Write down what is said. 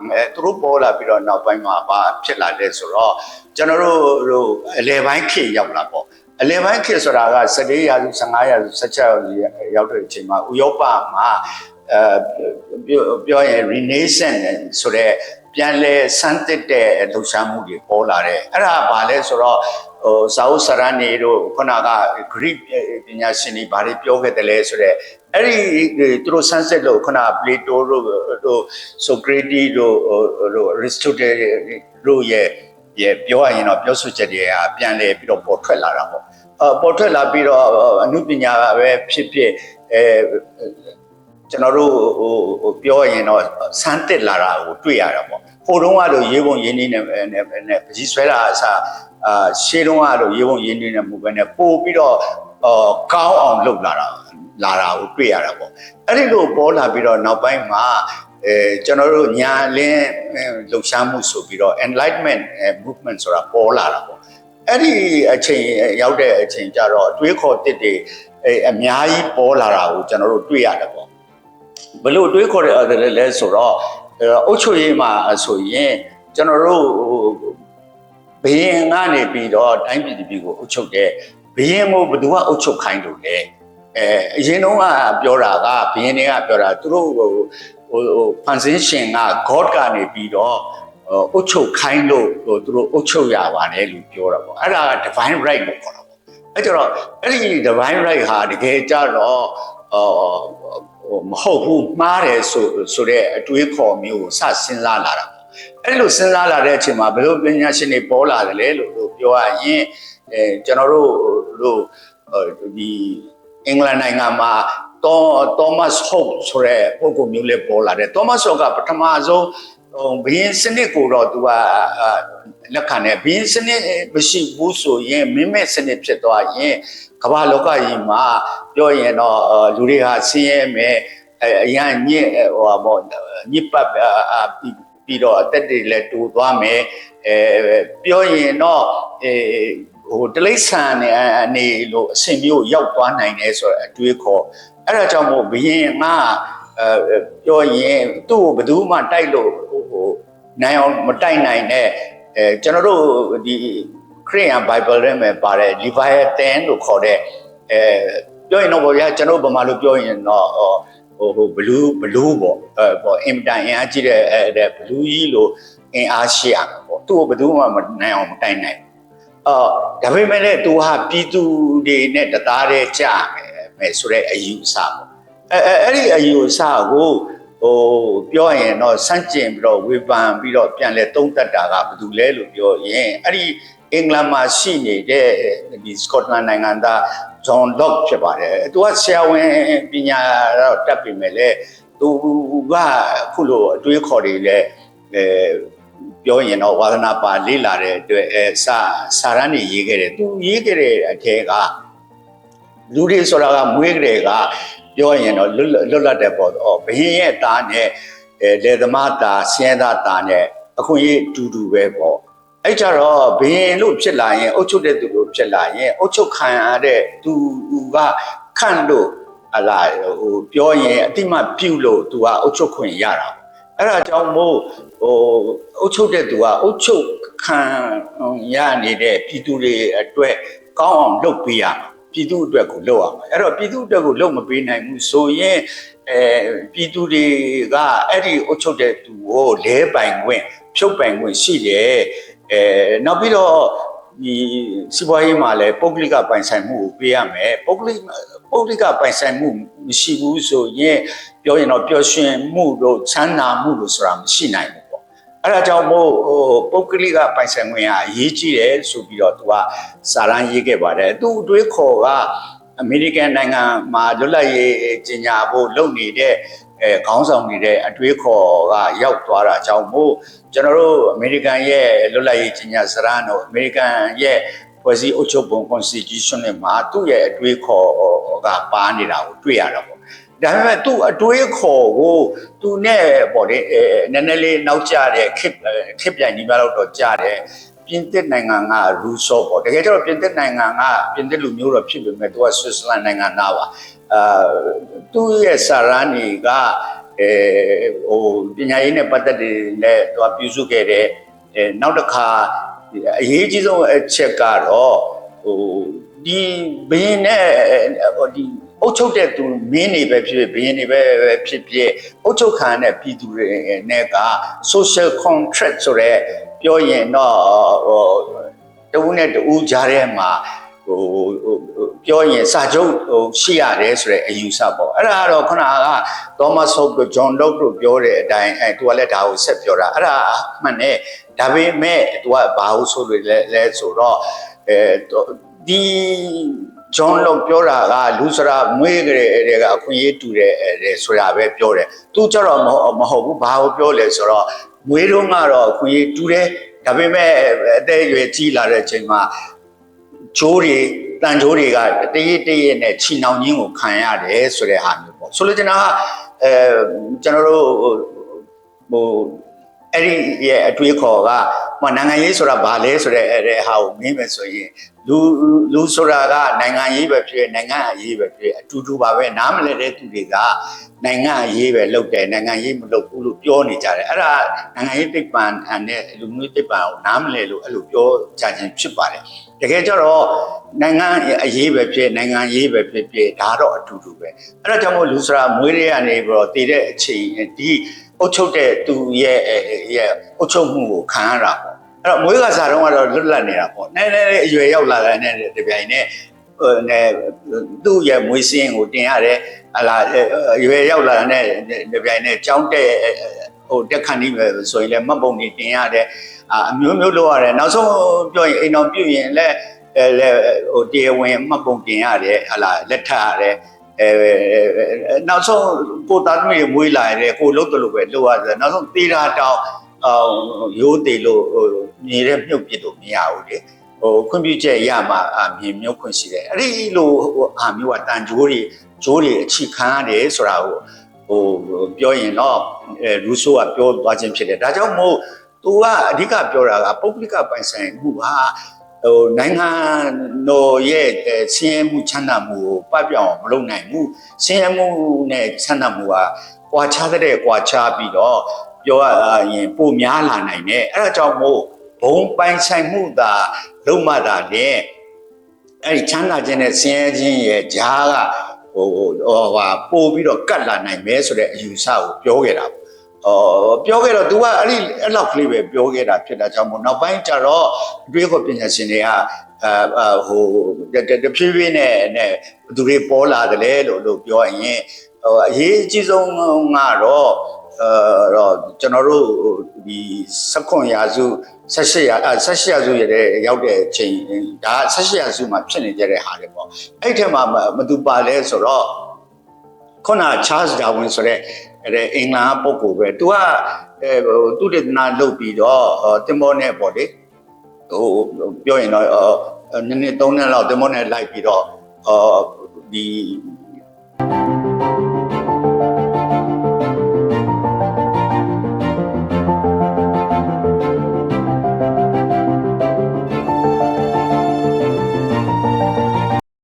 အဲသူတို့ပေါ်လာပြီးတော့နောက်ပိုင်းမှာဘာဖြစ်လာလဲဆိုတော့ကျွန်တော်တို့ဟိုအလဲပိုင်းခေတ်ရောက်လာပေါ့အလဲပိုင်းခေတ်ဆိုတာက14ရာစု15ရာစု16ရာစုရောက်တဲ့အချိန်မှာဥရောပမှာအဲ ပြောပြောရင် renaissance ဆိုတဲ့ပြန်လဲစမ်းသစ်တဲ့လှူရှားမှုတွေပေါ်လာတယ်အဲ့ဒါဘာလဲဆိုတော့ဟိုဇာဥစရနေတို့ခုနက Greek ပညာရှင်တွေဘာတွေပြောခဲ့တယ်လဲဆိုတော့အဲ့ဒီသူတို့ sunset လို့ခုန Plato တို့တို့ Socrates တို့တို့ Aristotle တို့ရဲ့ရဲ့ပြောရရင်တော့ပြောဆိုချက်တွေကပြန်လဲပြီးတော့ပေါ်ထွက်လာတာပေါ့အပေါ်ထွက်လာပြီးတော့အမှုပညာပဲဖြစ်ဖြစ်အဲ ကျွန်တော်တို့ဟိုဟိုပြောရရင်တော့စမ်းတစ်လာတာကိုတွေ့ရတာပေါ့ဟိုတုန်းကတော့ရေးပုံရင်းနှီးနေနဲ့နဲ့ပကြီးဆွဲတာအစားအာရှေးတုန်းကတော့ရေးပုံရင်းနှီးနေမှုပဲနဲ့ပို့ပြီးတော့အော်ကောင်းအောင်လုပ်လာတာလာတာကိုတွေ့ရတာပေါ့အဲ့ဒီလိုပေါ်လာပြီးတော့နောက်ပိုင်းမှာအဲကျွန်တော်တို့ညာလင်းလှုပ်ရှားမှုဆိုပြီးတော့ enlightenment movement ဆိုတာပေါ်လာတာပေါ့အဲ့ဒီအချိန်ရောက်တဲ့အချိန်ကျတော့တွေးခေါ်တစ်တွေအများကြီးပေါ်လာတာကိုကျွန်တော်တို့တွေ့ရတယ်ပေါ့ ဘလို့တွေးခေါ်တဲ့လဲဆိုတော့အုတ်ချွေးမှာဆိုရင်ကျွန်တော်တို့ဘယင်ကနေပြီးတော့တိုင်းပြည်ပြည်ကိုအုတ်ချုပ်တဲ့ဘယင်မို့ဘသူကအုတ်ချုပ်ခိုင်းလို့လဲအဲအရင်တုန်းကပြောတာကဘယင်တွေကပြောတာသူတို့ဟိုဟိုဖန်ဆင်းရှင်က God ကနေပြီးတော့အုတ်ချုပ်ခိုင်းလို့ဟိုသူတို့အုတ်ချုပ်ရပါတယ်လို့ပြောတာပေါ့အဲ့ဒါက divine right လို့ခေါ်တာပေါ့အဲ့ကြတော့အဲ့ဒီ divine right ဟာတကယ်ကြတော့အော် ဟိုမဟုတ်ဘူးမှားတယ်ဆိုဆိုတဲ့အတွေးခေါ်မျိုးကိုစစဉ်းစားလာတာပေါ့အဲ့လိုစဉ်းစားလာတဲ့အချိန်မှာဘယ်လိုပညာရှင်တွေပေါ်လာတယ်လဲလို့ပြောရရင်အဲကျွန်တော်တို့တို့ဒီအင်္ဂလန်နိုင်ငံမှာတော့သောမတ်ဟော့ဆိုတဲ့ပုဂ္ဂိုလ်မျိုးလေးပေါ်လာတယ်သောမတ်ဟော့ကပထမဆုံးဘင်းစနစ်ကိုတော့သူကလက်ခံတယ်ဘင်းစနစ်မရှိဘူးဆိုရင်မင်းမဲ့စနစ်ဖြစ်သွားရင် ကမ္ဘာလောကကြီးမှာပြောရင်တော့လူတွေဟာဆင်းရဲမယ်အရန်ညစ်ဟိုဘောညစ်ပတ်ပြီးတော့အသက်တွေလည်းတိုးသွားမယ်အဲပြောရင်တော့အဲဟိုတလိษံနေအနေလို့အဆင်မျိုးရောက်သွားနိုင်တယ်ဆိုတော့အတွေးခေါ်အဲ့ဒါကြောင့်မို့ဘယင်ကအဲပြောရင်သူ့ကိုဘယ်သူမှတိုက်လို့ဟိုနိုင်အောင်မတိုက်နိုင်တဲ့အဲကျွန်တော်တို့ဒီ ခရစ်ယာန်ဘိုင်ဘယ်ထဲမှာပါတယ် Leviathan လို့ခေါ်တဲ့အဲပြောရင်တော့ဗျာကျွန်တော်ဗမာလိုပြောရင်တော့ဟိုဟိုဘလူးဘလူးပေါ့အဲပေါ့အင်တန်အင်အားကြီးတဲ့အဲဘလူးကြီးလို့အင်အားရှိရမှာပေါ့သူ့ကိုဘယ်သူမှမနိုင်အောင်မတိုက်နိုင်အော်ဒါပေမဲ့လည်းသူဟာပြည်သူတွေနဲ့တသားတည်းကြာမယ်မယ်ဆိုတဲ့အယူအဆပေါ့အဲအဲအဲ့ဒီအယူအဆကိုဟိုပြောရင်တော့စန့်ကျင်ပြီးတော့ဝေဖန်ပြီးတော့ပြန်လဲသုံးသပ်တာကဘာလို့လဲလို့ပြောရင်အဲ့ဒီ အင်္ဂလန်မှာရှိနေတဲ့ဒီစကော့တလန်နိုင်ငံသားဂျွန်လော့ဖြစ်ပါတယ်သူကဆရာဝန်ပညာတော့တက်ပြီမဲ့လေသူကခုလိုအတွေးခေါ်တွေလဲအဲပြောရင်တော့ဝါသနာပါလေးလာတဲ့အတွက်အဲစာစာရန်နေရေးခဲ့တယ်သူရေးခဲ့တဲ့အထက်ကလူတွေဆိုတာကမွေးကြတဲ့ကပြောရင်တော့လွတ်လွတ်လပ်တဲ့ပေါ့တော့ဘရင်ရဲ့သားနဲ့အဲလေသမားသားဆင်းရဲသားသားနဲ့အခွင့်အရေးတူတူပဲပေါ့ အဲ့ကြတော့ဘရင်လို့ဖြစ်လာရင်အုတ်ချုပ်တဲ့သူလို့ဖြစ်လာရင်အုတ်ချုပ်ခံရတဲ့သူကခန့်လို့အလားဟိုပြောရင်အတိမပြုတ်လို့သူကအုတ်ချုပ်ခွင့်ရတာအဲ့ဒါကြောင့်မို့ဟိုအုတ်ချုပ်တဲ့သူကအုတ်ချုပ်ခံရနေတဲ့ပြည်သူတွေအတွက်ကောင်းအောင်လုပ်ပေးရမှာပြည်သူအတွက်ကိုလုပ်အောင်အဲ့တော့ပြည်သူအတွက်ကိုလုပ်မပေးနိုင်ဘူးဆိုရင်အဲပြည်သူတွေကအဲ့ဒီအုတ်ချုပ်တဲ့သူကိုလဲပိုင်ခွင့်ဖြုတ်ပိုင်ခွင့်ရှိတယ် အဲနောက်ပြီးတော့ဒီစီးပွားရေးမှာလည်းပုဂ္ဂလိကပိုင်ဆိုင်မှုကိုပေးရမယ်ပုဂ္ဂလိပုဂ္ဂလိကပိုင်ဆိုင်မှုမရှိဘူးဆိုရင်ပြောရင်တော့ပျော်ရွှင်မှုတို့ချမ်းသာမှုတို့ဆိုတာမရှိနိုင်ဘူးပေါ့အဲ့ဒါကြောင့်မို့ဟိုပုဂ္ဂလိကပိုင်ဆိုင်ခွင့်ကအရေးကြီးတယ်ဆိုပြီးတော့သူကစာရန်ရေးခဲ့ပါတယ်သူအတွေးခေါ်ကအမေရိကန်နိုင်ငံမှာလွတ်လပ်ရေးကြီးညာဖို့လုပ်နေတဲ့ အဲခေါင်းဆောင်နေတဲ့အတွေးခေါ်ကရောက်သွားတာကြောင့်မို့ကျွန်တော်တို့အမေရိကန်ရဲ့လွတ်လပ်ရေးကြီးညာစရန်တို့အမေရိကန်ရဲ့ဖွဲ့စည်းအုပ်ချုပ်ပုံ constitution နဲ့မှာသူ့ရဲ့အတွေးခေါ်ကပါနေတာကိုတွေ့ရတာပေါ့ဒါပေမဲ့သူ့အတွေးခေါ်ကိုသူနဲ့ပေါ့လေအဲနည်းနည်းလေးနောက်ကျတဲ့ခစ်ခစ်ပြိုင်ဒီမှာတော့ကြာတယ်ပြင်သစ်နိုင်ငံကရူဆော့ပေါ့တကယ်ကျတော့ပြင်သစ်နိုင်ငံကပြင်သစ်လူမျိုးတော့ဖြစ်ပေမဲ့သူကဆွစ်ဇာလန်နိုင်ငံသားပါအာ သူ့ရဲ့စာရန်တွေကအဲဟိုပညာရေးနဲ့ပတ်သက်တဲ့လည်းသူကပြုစုခဲ့တယ်အဲနောက်တစ်ခါအရေးကြီးဆုံးအချက်ကတော့ဟိုဒီဘင်းနဲ့ဟိုဒီအုတ်ချုပ်တဲ့သူမင်းနေပဲဖြစ်ဖြစ်ဘင်းနေပဲဖြစ်ဖြစ်အုတ်ချုပ်ခံတဲ့ပြည်သူတွေနဲ့က social contract ဆိုရဲပြောရင်တော့ဟိုတဦးနဲ့တဦးကြားထဲမှာ ဟိုပြောရင်စာချုပ်ဟိုရှိရတယ်ဆိုတဲ့အယူဆပေါ့အဲ့ဒါကတော့ခုနက Thomas Hobbes တို့ John Locke တို့ပြောတဲ့အတိုင်းအဲသူကလည်းဒါကိုဆက်ပြောတာအဲ့ဒါမှန်တယ်ဒါပေမဲ့သူကဘာလို့ဆိုလို့လဲလဲဆိုတော့အဲဒီ John Locke ပြောတာကလူစရာမွေးကြတဲ့ကအခွင့်အရေးတူတယ်ဆိုတာပဲပြောတယ်သူကြတော့မဟုတ်ဘူးဘာကိုပြောလဲဆိုတော့မွေးတော့ကတော့အခွင့်အရေးတူတယ်ဒါပေမဲ့အသက်အရွယ်ကြီးလာတဲ့အချိန်မှာ ချိုးတွေတန်ချိုးတွေကတရစ်တရစ်နဲ့ချီနှောင်ခြင်းကိုခံရတယ်ဆိုတဲ့ဟာမျိုးပေါ့ဆိုလိုချင်တာကအဲကျွန်တော်တို့ဟို အဲ့ဒီရဲ့အတွေးခေါ်ကမနိုင်ငံရေးဆိုတာဘာလဲဆိုတဲ့အဲ့ဟာကိုမင်းမယ်ဆိုရင်လူလူဆိုတာကနိုင်ငံရေးပဲဖြစ်နိုင်ငံအရေးပဲဖြစ်အတူတူပါပဲနားမလည်တဲ့သူတွေကနိုင်ငံအရေးပဲလုပ်တယ်နိုင်ငံရေးမလုပ်ဘူးလို့ပြောနေကြတယ်အဲ့ဒါနိုင်ငံရေးတိတ်ပံနဲ့လူမျိုးတိတ်ပံကိုနားမလည်လို့အဲ့လိုပြောကြခြင်းဖြစ်ပါတယ်တကယ်ကြတော့နိုင်ငံအရေးပဲဖြစ်နိုင်ငံရေးပဲဖြစ်ဖြစ်ဒါတော့အတူတူပဲအဲ့ဒါကြောင့်မို့လူစရာမွေးရကနေပြီးတော့တည်တဲ့အချိန်ဒီ အုတ်ချုပ်တဲ့သူရဲ့ရဲ့အုတ်ချုပ်မှုကိုခံရတာပေါ့အဲ့တော့မွေးကစားတော့ကတော့လွတ်လပ်နေတာပေါ့နည်းနည်းလေးအရွယ်ရောက်လာတဲ့နဲ့တပြိုင်နဲ့ဟိုနဲ့သူ့ရဲ့မွေးစင်းကိုတင်ရတယ်ဟလာရွယ်ရောက်လာတဲ့တပြိုင်နဲ့ကြောင်းတဲ့ဟိုတက်ခန့်နေပဲဆိုရင်လည်းမှတ်ပုံတွေတင်ရတယ်အမျိုးမျိုးလုပ်ရတယ်နောက်ဆုံးပြောရင်အိမ်တော်ပြုရင်လည်းအဲဟိုတရားဝင်မှတ်ပုံတင်ရတယ်ဟလာလက်ထပ်ရတယ် အဲနောက်ဆုံးကိုသားသမီးမွေးလာရတယ်ကိုလုပ်တယ်လို့ပဲလုပ်ရတယ်နောက်ဆုံးတေးတာတောင်အော်ရိုးတေလို့ဟိုမြေတဲ့မြုပ်ပစ်လို့မရဘူးလေဟိုခွင့်ပြုချက်ရမှာမြေမြုပ်ခွင့်ရှိတယ်အဲ့ဒီလိုဟိုအာမျိုးကတန်ကြိုးတွေဂျိုးတွေအချိခံရတယ်ဆိုတာကိုဟိုပြောရင်တော့အဲရူဆိုကပြောသွားခြင်းဖြစ်တယ်ဒါကြောင့်မို့သူကအဓိကပြောတာကပုဂ္ဂလိကပိုင်ဆိုင်မှုဟာ ဟိုနိုင်ငံတော်ရဲ့ဆင်းရဲမှုချမ်းသာမှုကိုပပျောက်အောင်မလုပ်နိုင်ဘူးဆင်းရဲမှုနဲ့ချမ်းသာမှုကကွာခြားတဲ့ကွာခြားပြီးတော့ပြောရရင်ပိုများလာနိုင်တယ်အဲ့ဒါကြောင့်မို့ဘုံပိုင်ဆိုင်မှုသာလုံးမတာတဲ့အဲ့ဒီချမ်းသာခြင်းနဲ့ဆင်းရဲခြင်းရဲ့ဂျားကဟိုဟိုဟာပို့ပြီးတော့ကတ်လာနိုင်မဲဆိုတဲ့အယူဆကိုပြောခဲ့တာပေါ့ အော်ပြောခဲ့တော့ तू ကအဲ့ဒီအဲ့လောက်ကလေးပဲပြောခဲ့တာဖြစ်တာကြောင့်မို့နောက်ပိုင်းကျတော့အတွေးခေါ်ပညာရှင်တွေကအာဟိုတဖြည်းဖြည်းနဲ့နဲ့ဘသူတွေပေါ်လာတယ်လေလို့လို့ပြောရင်ဟိုအရေးအကြီးဆုံးကတော့အဲတော့ကျွန်တော်တို့ဒီစက္ကွန်ရာစု18ရာ18ရာစုရတဲ့ရောက်တဲ့အချိန်ဒါ18ရာစုမှာဖြစ်နေကြတဲ့ဟာတွေပေါ့အဲ့ထက်မှာမတူပါလဲဆိုတော့ခုန Charles Darwin ဆိုတဲ့ အဲ့အင်္ဂလန်ပုဂ္ဂိုလ်ပဲသူကအဲဟိုသူတည်နာလုပ်ပြီးတော့တင်မောနဲ့ပေါ့လေဟိုပြောရင်တော့နည်းနည်းသုံးနှစ်လောက်တင်မောနဲ့လိုက်ပြီးတော့အော်ဒီ